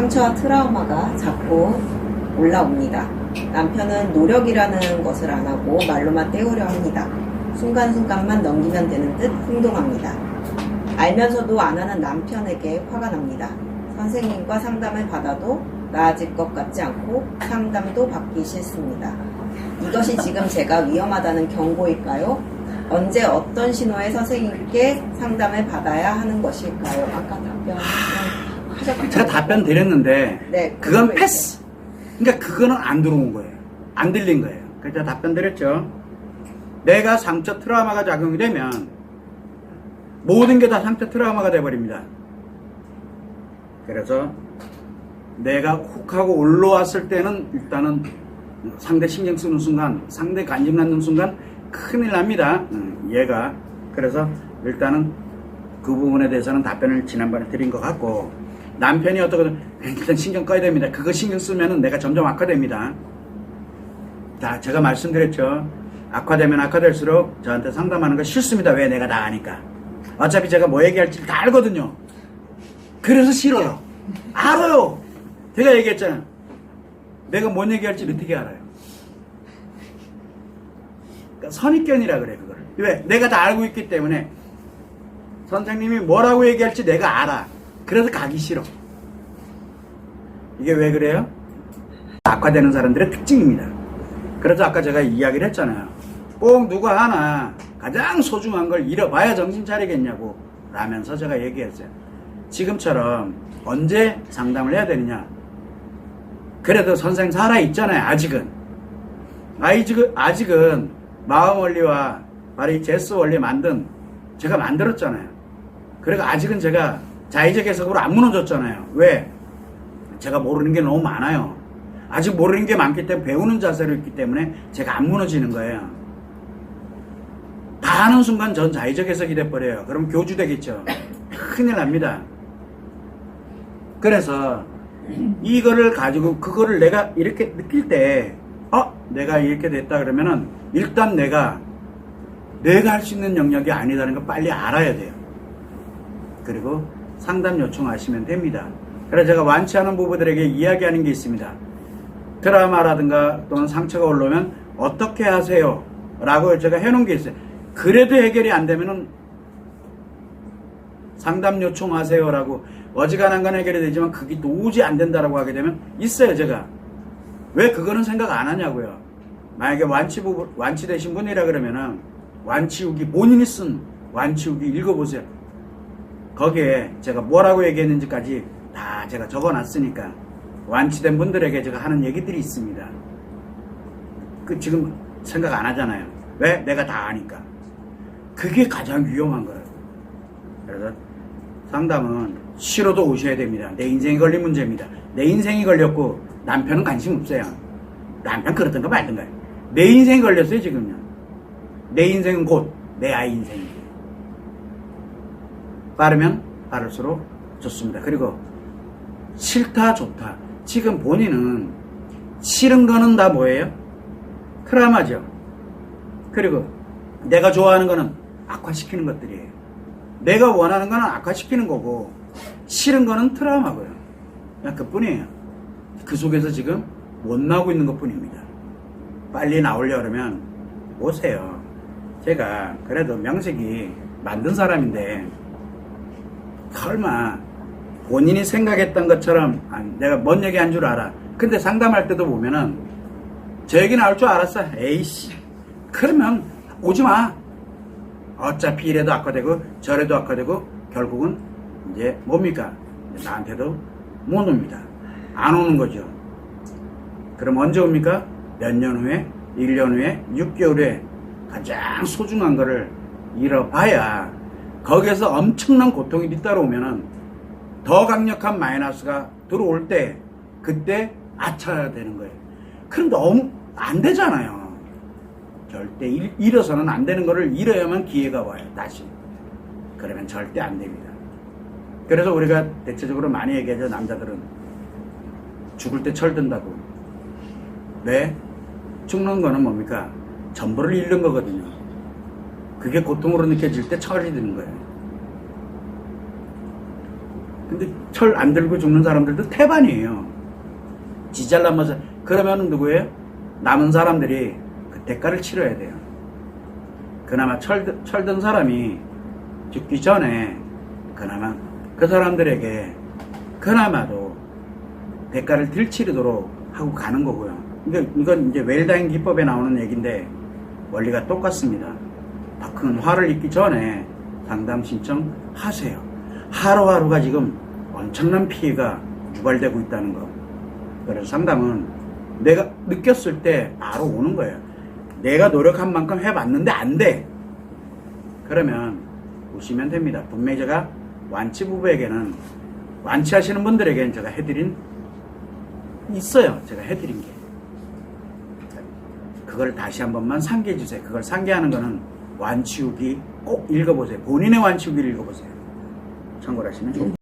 상처와 트라우마가 자꾸 올라옵니다. 남편은 노력이라는 것을 안 하고 말로만 때우려 합니다. 순간순간만 넘기면 되는 듯 행동합니다. 알면서도 안 하는 남편에게 화가 납니다. 선생님과 상담을 받아도 나아질 것 같지 않고 상담도 받기 싫습니다. 이것이 지금 제가 위험하다는 경고일까요? 언제 어떤 신호에 선생님께 상담을 받아야 하는 것일까요? 아까 하셨죠? 제가 답변 드렸는데 네, 그건 패스. 그러니까 그거는 안 들어온 거예요. 안 들린 거예요. 그래서 제가 답변 드렸죠. 내가 상처 트라우마가 작용이 되면 모든 게 다 상처 트라우마가 돼버립니다. 그래서 내가 훅 하고 올라왔을 때는 일단은 상대 신경 쓰는 순간, 상대 관심 갖는 순간 큰일 납니다. 음, 얘가. 그래서 일단은 그 부분에 대해서는 답변을 지난번에 드린 것 같고 남편이 어떻게 일단 신경 꺼야 됩니다. 그거 신경 쓰면은 내가 점점 악화됩니다. 자, 제가 말씀드렸죠. 악화되면 악화될수록 저한테 상담하는 거 싫습니다. 왜 내가 다 아니까. 어차피 제가 뭐 얘기할지 다 알거든요. 그래서 싫어요. 알아요. 제가 얘기했잖아요. 내가 뭔 얘기할지 어떻게 알아요? 그러니까 선입견이라 그래, 그거를. 왜? 내가 다 알고 있기 때문에 선생님이 뭐라고 얘기할지 내가 알아. 그래서 가기 싫어. 이게 왜 그래요? 악화되는 사람들의 특징입니다. 그래서 아까 제가 이야기를 했잖아요. 꼭 누가 하나 가장 소중한 걸 잃어봐야 정신 차리겠냐고 라면서 제가 얘기했어요. 지금처럼 언제 상담을 해야 되느냐? 그래도 선생 살아 있잖아요. 아직은. 아직은 아직은 마음 원리와 바로 이 제스 원리 만든 제가 만들었잖아요. 그리고 아직은 제가 자의적 해석으로 안 무너졌잖아요. 왜? 제가 모르는 게 너무 많아요. 아직 모르는 게 많기 때문에 배우는 자세로 있기 때문에 제가 안 무너지는 거예요. 다 하는 순간 전 자의적 해석이 돼버려요. 그럼 교주 되겠죠. 큰일 납니다. 그래서 이거를 가지고 그거를 내가 이렇게 느낄 때, 어, 내가 이렇게 됐다 그러면은 일단 내가 내가 할 수 있는 영역이 아니다는 걸 빨리 알아야 돼요. 그리고 상담 요청하시면 됩니다. 그래서 제가 완치하는 부부들에게 이야기하는 게 있습니다. 드라마라든가 또는 상처가 올라오면 어떻게 하세요? 라고 제가 해놓은 게 있어요. 그래도 해결이 안 되면은 상담 요청하세요 라고 어지간한 건 해결이 되지만 그게 도저히 안 된다라고 하게 되면 있어요 제가 왜 그거는 생각 안 하냐고요 만약에 완치 부부 완치되신 분이라 그러면은 완치후기 본인이 쓴 완치후기 읽어보세요 거기에 제가 뭐라고 얘기했는지까지 다 제가 적어놨으니까 완치된 분들에게 제가 하는 얘기들이 있습니다 그 지금 생각 안 하잖아요 왜 내가 다 아니까 그게 가장 위험한 거예요 그래서 상담은 싫어도 오셔야 됩니다. 내 인생이 걸린 문제입니다. 내 인생이 걸렸고 남편은 관심 없어요. 남편 그렇던가 말던가. 내 인생이 걸렸어요 지금요. 내 인생은 곧 내 아이 인생이에요. 빠르면 빠를수록 좋습니다. 그리고 싫다 좋다. 지금 본인은 싫은 거는 다 뭐예요? 트라우마죠. 그리고 내가 좋아하는 거는 악화시키는 것들이에요. 내가 원하는 거는 악화시키는 거고 싫은 거는 트라우마고요. 그냥 그뿐이에요. 그 속에서 지금 못 나오고 있는 것뿐입니다. 빨리 나오려 그러면 오세요. 제가 그래도 명색이 만든 사람인데 설마 본인이 생각했던 것처럼 아, 내가 뭔 얘기 한 줄 알아. 근데 상담할 때도 보면은 저 얘기 나올 줄 알았어. 에이씨. 그러면 오지 마. 어차피 이래도 악화되고 저래도 악화되고 결국은 이제 뭡니까? 나한테도 못 옵니다. 안 오는 거죠. 그럼 언제 옵니까? 몇 년 후에, 1년 후에, 6개월 후에 가장 소중한 거를 잃어봐야 거기에서 엄청난 고통이 뒤따라오면은 더 강력한 마이너스가 들어올 때 그때 아차야 되는 거예요. 그럼 너무 안 되잖아요. 절대 잃- 잃어서는 안 되는 거를 잃어야만 기회가 와요. 다시. 그러면 절대 안 됩니다. 그래서 우리가 대체적으로 많이 얘기하죠. 남자들은 죽을 때 철든다고. 왜? 죽는 거는 뭡니까? 전부를 잃는 거거든요. 그게 고통으로 느껴질 때 철이 드는 거예요. 근데 철 안 들고 죽는 사람들도 태반이에요. 지잘나면서 그러면은 누구예요? 남은 사람들이 그 대가를 치러야 돼요. 그나마 철, 철든 사람이 죽기 전에 그나마 그 사람들에게 그나마도 대가를 들치르도록 하고 가는 거고요. 이건, 이건 이제 웰다잉 기법에 나오는 얘기인데 원리가 똑같습니다. 더 큰 화를 입기 전에 상담 신청하세요. 하루하루가 지금 엄청난 피해가 유발되고 있다는 거. 그래서 상담은 내가 느꼈을 때 바로 오는 거예요. 내가 노력한 만큼 해봤는데 안 돼. 그러면 오시면 됩니다. 분명히 제가 완치 부부에게는 완치하시는 분들에게는 제가 해드린 있어요. 제가 해드린 게. 그걸 다시 한 번만 상기해 주세요. 그걸 상기하는 거는 완치후기 꼭 읽어보세요. 본인의 완치후기를 읽어보세요. 참고를 하시면 좋습니다.